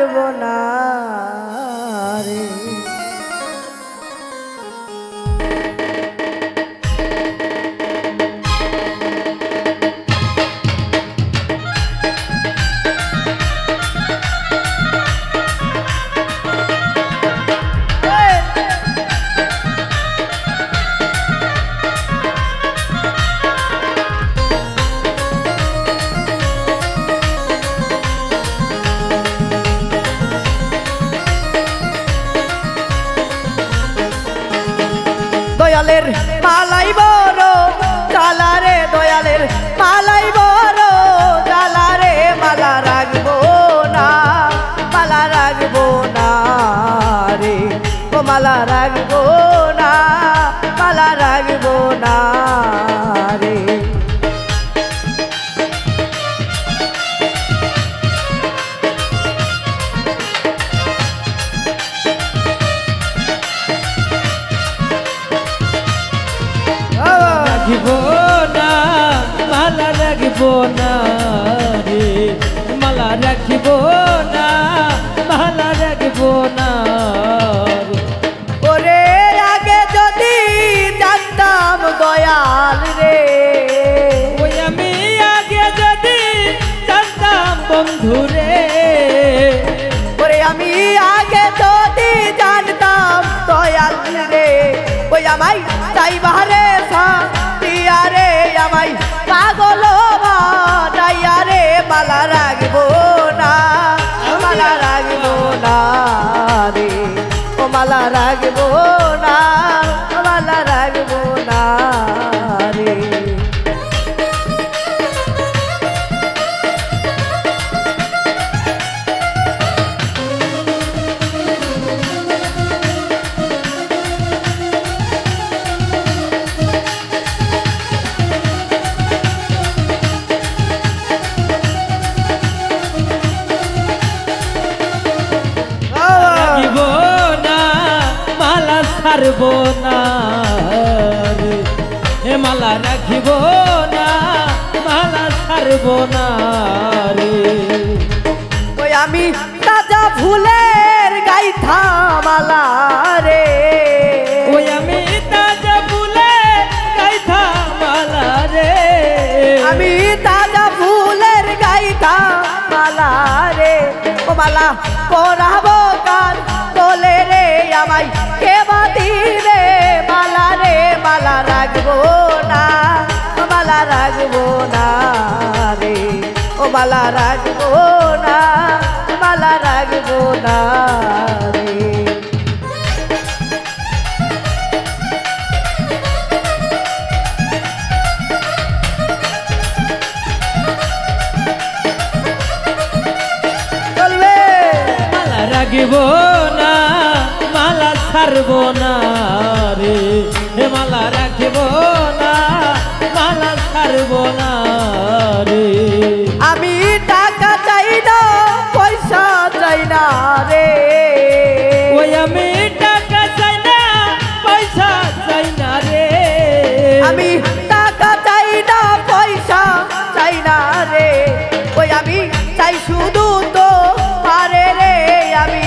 llevar দয়ালের মালাই বড়। রাখিব না, মালা রাখিব না রে। মালা রাখিব না, মালা রাখিব না ওরে আগে যদি জানতাম দয়াল রে। ওই আমি আগে যদি জানতাম বন্ধু রে। ওরে আমি আগে যদি জানতাম দয়াল রে। ওই আমাই তাই বাহারে পাগল ভাইয়া রে মালা রাখব না মালা রাখব না রে। ও মালা রাখব ছাড়ব না রে। হে মালা রাখিব না মালা ছাড়ব না রে। ওই আমি তাজা ফুলের গাই থামালা রে। ওই আমি তাজা ফুলে গাইথা মালা রে। আমি তাজা ফুলের গাই থামালা রে। ও মালা পরাবো কান তোলে রে আমাই মালা রাখব না মালা রাখব না রে। ও মালা রাখব না মালা রাখব না রে। চলবে। না, মালা ছাড়ব না রে। মালা রাখিব না মালা ছাড়ব না রে। আমি টাকা চাই না পয়সা চাই না রে। ওই আমি টাকা চাই না পয়সা চাই না রে। আমি টাকা চাই না পয়সা চাই না রে। ওই আমি চাই শুধু তো পারে রে। আমি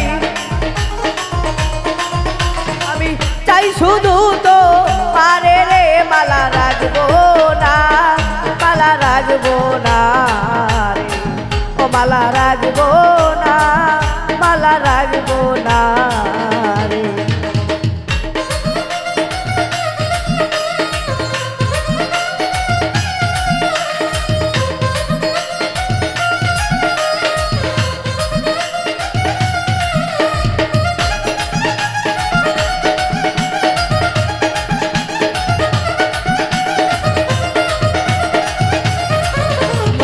আমি চাই শুধু তো Pare.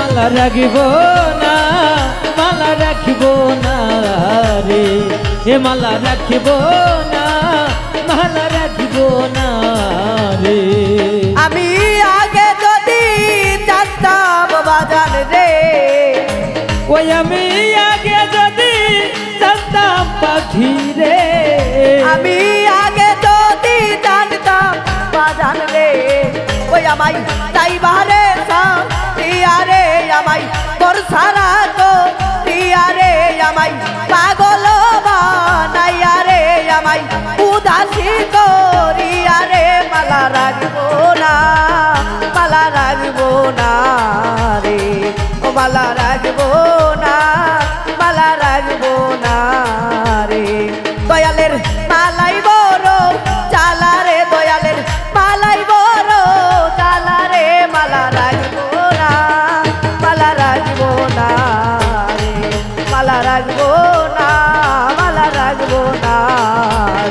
মালা রাখিব না মালা রাখিব না রে। হে মালা রাখিব না মালা রাখিব না রে। আমি আগে যদি জানতাম বাজান রে। ওই আমি আগে যদি জানতাম পাখি রে। আমি আগে যদি জানতাম বাজান রে। ওই আমাই তাই বাহারে আমাই তোর সারা তো ইয়া রে আমাই পাগল বানাইয়া রে আমাই উদাসী করিয়া রে। মালা রাখব না মালা রাখব না রে। ও মালা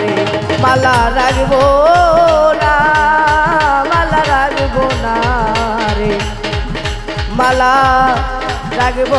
রে মালা রাখব না মালা রাখব না রে। মালা রাখব